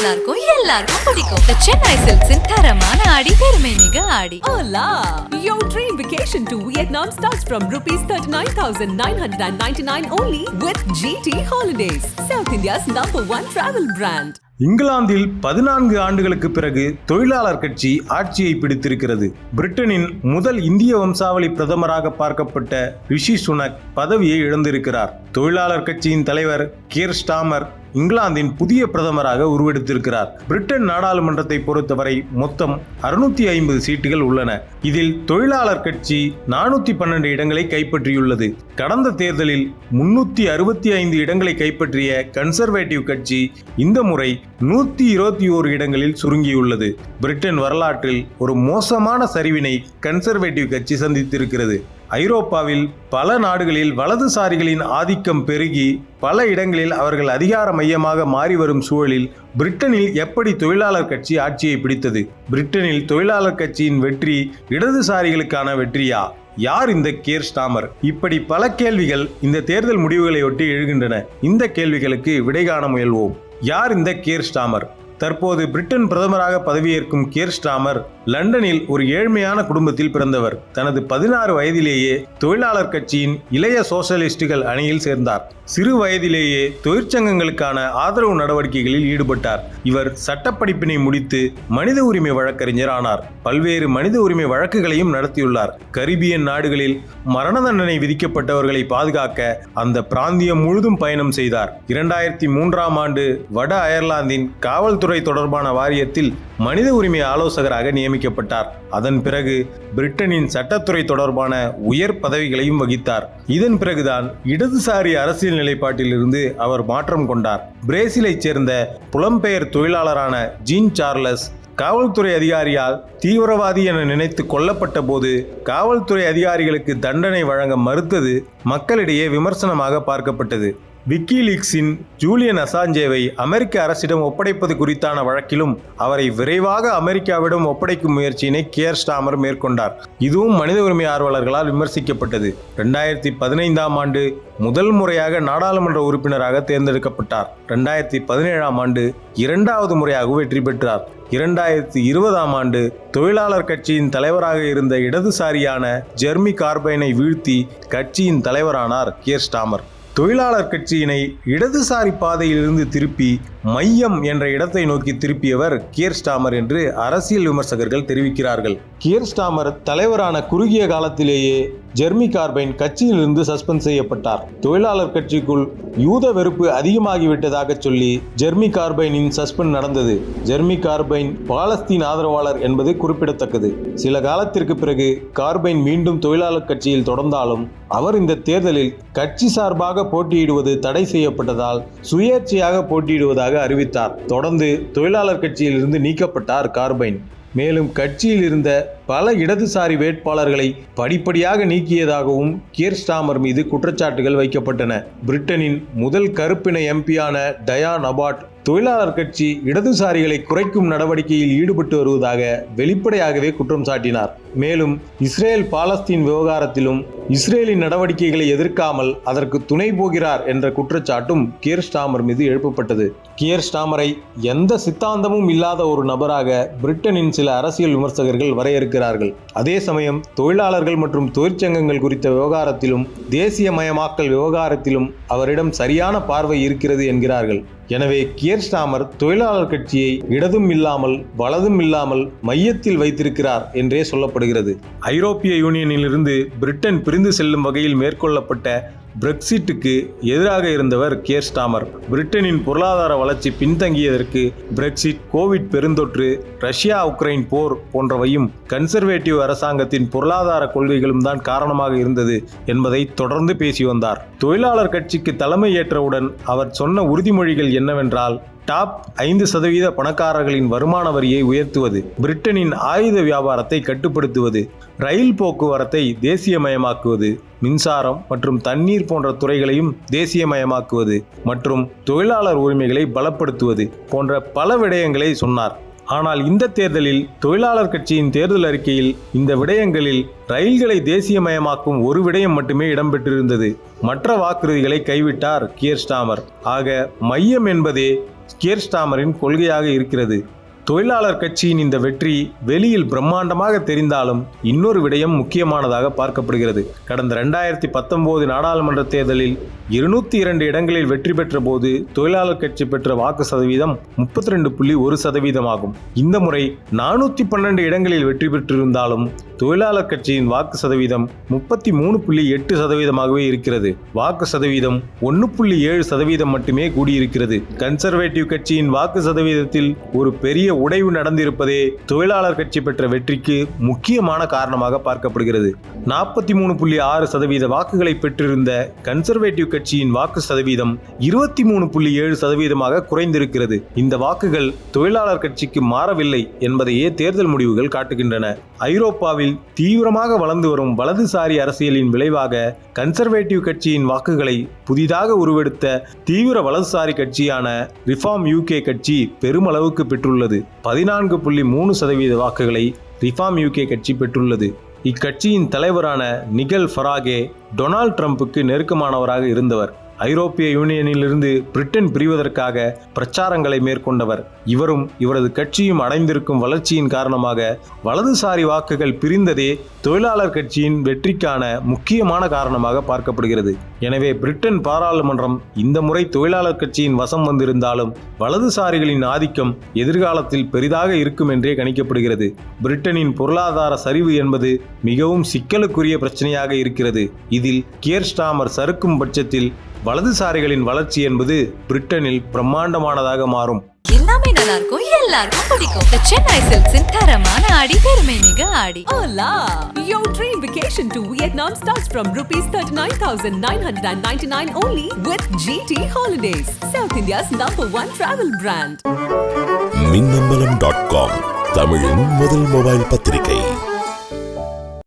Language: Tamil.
எல்லாருக்கும் எல்லாருக்கும் பிடிக்கும் The சென்னை சில்க்ஸின் தரமான ஆடி பெருமை மிக ஆடி Hola! Your dream vacation to Vietnam starts from rupees 39,999 only with GT Holidays, South India's number one travel brand. இங்கிலாந்தில் பதினான்கு ஆண்டுகளுக்கு பிறகு தொழிலாளர் கட்சி ஆட்சியை பிடித்திருக்கிறது பிரிட்டனின் முதல் இந்திய வம்சாவளி பிரதமராக பார்க்கப்பட்ட ரிஷி சுனக் பதவியை இழந்திருக்கிறார் தொழிலாளர் கட்சியின் தலைவர் கியர் ஸ்டாமர் இங்கிலாந்தின் புதிய பிரதமராக உருவெடுத்திருக்கிறார். பிரிட்டன் நாடாளுமன்றத்தை பொறுத்தவரை மொத்தம் அறுநூத்தி ஐம்பது சீட்டுகள் உள்ளன. இதில் தொழிலாளர் கட்சி நானூத்தி பன்னெண்டு இடங்களை கைப்பற்றியுள்ளது. கடந்த தேர்தலில் முன்னூத்தி அறுபத்தி ஐந்து இடங்களை கைப்பற்றிய கன்சர்வேட்டிவ் கட்சி இந்த முறை நூத்தி இருபத்தி ஓரு இடங்களில் சுருங்கியுள்ளது. பிரிட்டன் வரலாற்றில் ஒரு மோசமான சரிவினை கன்சர்வேட்டிவ் கட்சி சந்தித்திருக்கிறது. ஐரோப்பாவில் பல நாடுகளில் வலதுசாரிகளின் ஆதிக்கம் பெருகி பல இடங்களில் அவர்கள் அதிகார மையமாக மாறி வரும் சூழலில் பிரிட்டனில் எப்படி தொழிலாளர் கட்சி ஆட்சியை பிடித்தது? பிரிட்டனில் தொழிலாளர் கட்சியின் வெற்றி இடதுசாரிகளுக்கான வெற்றியா? யார் இந்த கேர் ஸ்டாமர்? இப்படி பல கேள்விகள் இந்த தேர்தல் முடிவுகளையொட்டி எழுகின்றன. இந்த கேள்விகளுக்கு விடை காண முயல்வோம். யார் இந்த கேர் ஸ்டாமர்? தற்போது பிரிட்டன் பிரதமராக பதவியேற்கும் கேர் ஸ்டாமர் லண்டனில் ஒரு ஏழ்மையான குடும்பத்தில் பிறந்தவர். தனது பதினாறு வயதிலேயே தொழிலாளர் கட்சியின் இளைய சோசலிஸ்டுகள் அணியில் சேர்ந்தார். சிறு வயதிலேயே தொழிற்சங்கங்களுக்கான ஆதரவு நடவடிக்கைகளில் ஈடுபட்டார். இவர் சட்டப்படிப்பினை முடித்து மனித உரிமை வழக்கறிஞர் ஆனார். பல்வேறு மனித உரிமை வழக்குகளையும் நடத்தியுள்ளார். கரிபியன் நாடுகளில் மரண தண்டனை விதிக்கப்பட்டவர்களை பாதுகாக்க அந்த பிராந்தியம் முழுதும் பயணம் செய்தார். இரண்டாயிரத்தி மூன்றாம் ஆண்டு வட அயர்லாந்தின் காவல்துறை தொடர்பான வாரியத்தில் மனித உரிமை ஆலோசகராக நியமி நியமிக்கப்பட்டார் அதன் பிறகு பிரிட்டனின் சட்டத்துறை தொடர்பான உயர் பதவிகளையும் வகித்தார். இதன் பிறகுதான் இடதுசாரி அரசியல் நிலைப்பாட்டிலிருந்து அவர் மாற்றம் கொண்டார். பிரேசிலைச் சேர்ந்த புலம்பெயர் தொழிலாளரான ஜீன் சார்லஸ் காவல்துறை அதிகாரியால் தீவிரவாதி என நினைத்து கொல்லப்பட்ட போது காவல்துறை அதிகாரிகளுக்கு தண்டனை வழங்க மறுத்தது மக்களிடையே விமர்சனமாக பார்க்கப்பட்டது. விக்கிலீக்ஸின் ஜூலியன் அசாஞ்சேவை அமெரிக்க அரசிடம் ஒப்படைப்பது குறித்தான வழக்கிலும் அவரை விரைவாக அமெரிக்காவிடம் ஒப்படைக்கும் முயற்சியினை கியர் ஸ்டாமர் மேற்கொண்டார். இதுவும் மனித உரிமை ஆர்வலர்களால் விமர்சிக்கப்பட்டது. ரெண்டாயிரத்தி பதினைந்தாம் ஆண்டு முதல் முறையாக நாடாளுமன்ற உறுப்பினராக தேர்ந்தெடுக்கப்பட்டார். ரெண்டாயிரத்தி பதினேழாம் ஆண்டு இரண்டாவது முறையாக வெற்றி பெற்றார். இரண்டாயிரத்தி இருபதாம் ஆண்டு தொழிலாளர் கட்சியின் தலைவராக இருந்த இடதுசாரியான ஜெர்மி கார்பைனை வீழ்த்தி கட்சியின் தலைவரானார் கியர் ஸ்டாமர். தொழிலாளர் கட்சியினை இடதுசாரி பாதையிலிருந்து திருப்பி மையம் என்ற இடத்தை நோக்கி திருப்பியவர் கியர் ஸ்டாமர் என்று அரசியல் விமர்சகர்கள் தெரிவிக்கிறார்கள். கியர் ஸ்டாமர் தலைவரான குறுகிய காலத்திலேயே ஜெர்மி கார்பைன் கட்சியிலிருந்து சஸ்பெண்ட் செய்யப்பட்டார். தொழிலாளர் கட்சிக்குள் யூத வெறுப்பு அதிகமாகிவிட்டதாக சொல்லி ஜெர்மி கார்பைனின் சஸ்பெண்ட் நடந்தது. ஜெர்மி கார்பைன் பாலஸ்தீன் ஆதரவாளர் என்பது குறிப்பிடத்தக்கது. சில காலத்திற்கு பிறகு கார்பைன் மீண்டும் தொழிலாளர் கட்சியில் தொடர்ந்தாலும் அவர் இந்த தேர்தலில் கட்சி சார்பாக போட்டியிடுவது தடை செய்யப்பட்டதால் சுயேட்சையாக போட்டியிடுவதாக அறிவித்தார். தொடர்ந்து தொழிலாளர் கட்சியிலிருந்து நீக்கப்பட்டார் கார்பைன். மேலும் கட்சியில் இருந்த பல இடதுசாரி வேட்பாளர்களை படிப்படியாக நீக்கியதாகவும் கியர் ஸ்டாமர் மீது குற்றச்சாட்டுகள் வைக்கப்பட்டன. பிரிட்டனின் முதல் கருப்பின எம்பியான டயா நபாட் தொழிலாளர் கட்சி இடதுசாரிகளை குறைக்கும் நடவடிக்கையில் ஈடுபட்டு வருவதாக வெளிப்படையாகவே குற்றம் சாட்டினார். மேலும் இஸ்ரேல் பாலஸ்தீன் விவகாரத்திலும் இஸ்ரேலின் நடவடிக்கைகளை எதிர்க்காமல் அதற்கு துணை போகிறார் என்ற குற்றச்சாட்டும் கியர் ஸ்டாமர் மீது எழுப்பப்பட்டது. கியர் ஸ்டாமரை எந்த சித்தாந்தமும் இல்லாத ஒரு நபராக பிரிட்டனின் சில அரசியல் விமர்சகர்கள் வரையறுக்கிறார்கள். அதே சமயம் தொழிலாளர்கள் மற்றும் தொழிற்சங்கங்கள் குறித்த விவகாரத்திலும் தேசியமயமாக்கல் விவகாரத்திலும் அவரிடம் சரியான பார்வை இருக்கிறது என்கிறார்கள். எனவே கியர் ஸ்டாமர் தொழிலாளர் கட்சியை இடதும் இல்லாமல் வலதும் இல்லாமல் மையத்தில் வைத்திருக்கிறார் என்றே சொல்லப்படுகிறது. ஐரோப்பிய யூனியனிலிருந்து பிரிட்டன் பிரிந்து செல்லும் வகையில் மேற்கொள்ளப்பட்ட பிரெக்சிட்டுக்கு எதிராக இருந்தவர் கேர் ஸ்டாமர். பிரிட்டனின் பொருளாதார வளர்ச்சி பின்தங்கியதற்கு பிரெக்சிட் கோவிட் பெருந்தொற்று ரஷ்யா உக்ரைன் போர் போன்றவையும் கன்சர்வேட்டிவ் அரசாங்கத்தின் பொருளாதார கொள்கைகளும் தான் காரணமாக இருந்தது என்பதை தொடர்ந்து பேசி வந்தார். தொழிலாளர் கட்சிக்கு தலைமை ஏற்றவுடன் அவர் சொன்ன உறுதிமொழிகள் என்னவென்றால் டாப் ஐந்து சதவீத பணக்காரர்களின் வருமான வரியை உயர்த்துவது பிரிட்டனின் ஆயுத வியாபாரத்தை கட்டுப்படுத்துவது ரயில் போக்குவரத்தை தேசியமயமாக்குவது மின்சாரம் மற்றும் தண்ணீர் போன்ற துறைகளையும் தேசியமயமாக்குவது மற்றும் தொழிலாளர் உரிமைகளை பலப்படுத்துவது போன்ற பல விடயங்களை சொன்னார். ஆனால் இந்த தேர்தலில் தொழிலாளர் கட்சியின் தேர்தல் அறிக்கையில் இந்த விடயங்களில் ரயில்களை தேசியமயமாக்கும் ஒரு விடயம் மட்டுமே இடம்பெற்றிருந்தது. மற்ற வாக்குறுதிகளை கைவிட்டார் கியர் ஸ்டாமர். ஆக மையம் என்பதே கியர் ஸ்டாமரின் கொள்கையாக இருக்கிறது. தொழிலாளர் கட்சியின் இந்த வெற்றி வெளியில் பிரம்மாண்டமாக தெரிந்தாலும் இன்னொரு விடயம் முக்கியமானதாக பார்க்கப்படுகிறது. கடந்த ரெண்டாயிரத்தி பத்தொன்பது நாடாளுமன்ற தேர்தலில் இருநூத்தி இரண்டு இடங்களில் வெற்றி பெற்ற போது தொழிலாளர் கட்சி பெற்ற வாக்கு சதவீதம் முப்பத்தி ரெண்டு புள்ளி ஒரு சதவீதமாகும் இந்த முறை நானூத்தி பன்னெண்டு இடங்களில் வெற்றி பெற்றிருந்தாலும் தொழிலாளர் கட்சியின் வாக்கு சதவீதம் முப்பத்தி மூணு புள்ளி எட்டு சதவீதமாகவே இருக்கிறது. வாக்கு சதவீதம் ஒன்று புள்ளி ஏழு சதவீதம் மட்டுமே கூடியிருக்கிறது. கன்சர்வேட்டிவ் கட்சியின் வாக்கு சதவீதத்தில் ஒரு பெரிய உடைவு நடந்திருப்பதே தொழிலாளர் கட்சி பெற்ற வெற்றிக்கு முக்கியமான காரணமாக பார்க்கப்படுகிறது. நாற்பத்தி மூணு புள்ளி ஆறு சதவீத வாக்குகளை பெற்றிருந்த கன்சர்வேட்டிவ் கட்சியின் வாக்கு சதவீதம் இருபத்தி மூணு புள்ளி ஏழு சதவீதமாக குறைந்திருக்கிறது. இந்த வாக்குகள் தொழிலாளர் கட்சிக்கு மாறவில்லை என்பதையே தேர்தல் முடிவுகள் காட்டுகின்றன. ஐரோப்பாவில் தீவிரமாக வளர்ந்து வரும் வலதுசாரி அரசியலின் விளைவாக கன்சர்வேட்டிவ் கட்சியின் வாக்குகளை புதிதாக உருவெடுத்த தீவிர வலதுசாரி கட்சியான ரிஃபார்ம் யூகே கட்சி பெருமளவுக்கு பெற்றுள்ளது. பதினான்கு புள்ளி மூணு சதவீத வாக்குகளை ரிஃபார்ம் யூகே கட்சி பெற்றுள்ளது. இக்கட்சியின் தலைவரான நிகல் ஃபராகே டொனால்ட் ட்ரம்புக்கு நெருக்கமானவராக இருந்தவர். ஐரோப்பிய யூனியனிலிருந்து பிரிட்டன் பிரிவதற்காக பிரச்சாரங்களை மேற்கொண்டவர். இவரும் இவரது கட்சியும் அடைந்திருக்கும் வளர்ச்சியின் காரணமாக வலதுசாரி வாக்குகள் பிரிந்ததே தொழிலாளர் கட்சியின் வெற்றிக்கான முக்கியமான காரணமாக பார்க்கப்படுகிறது. எனவே பிரிட்டன் பாராளுமன்றம் இந்த முறை தொழிலாளர் கட்சியின் வசம் வந்திருந்தாலும் வலதுசாரிகளின் ஆதிக்கம் எதிர்காலத்தில் பெரிதாக இருக்கும் என்றே கணிக்கப்படுகிறது. பிரிட்டனின் பொருளாதார சரிவு என்பது மிகவும் சிக்கலுக்குரிய பிரச்சனையாக இருக்கிறது. இதில் கியர் ஸ்டாமர் சறுக்கும் பட்சத்தில் வலதுசாரிகளின் வளர்ச்சி என்பது பிரிட்டனில் பிரம்மாண்டமானதாக மாறும் எல்லாமே நல்லா இருக்கும் எல்லாருக்கும் பிடிக்கும் The சென்னை சில்க்ஸின் தரமான ஆடி பெருமை மிக ஆடி Hola! Your dream vacation to Vietnam starts from rupees 39,999 only with GT Holidays, South India's number one travel brand. Minnambalam dot com தமிழின் முதல் மொபைல் பத்திரிகை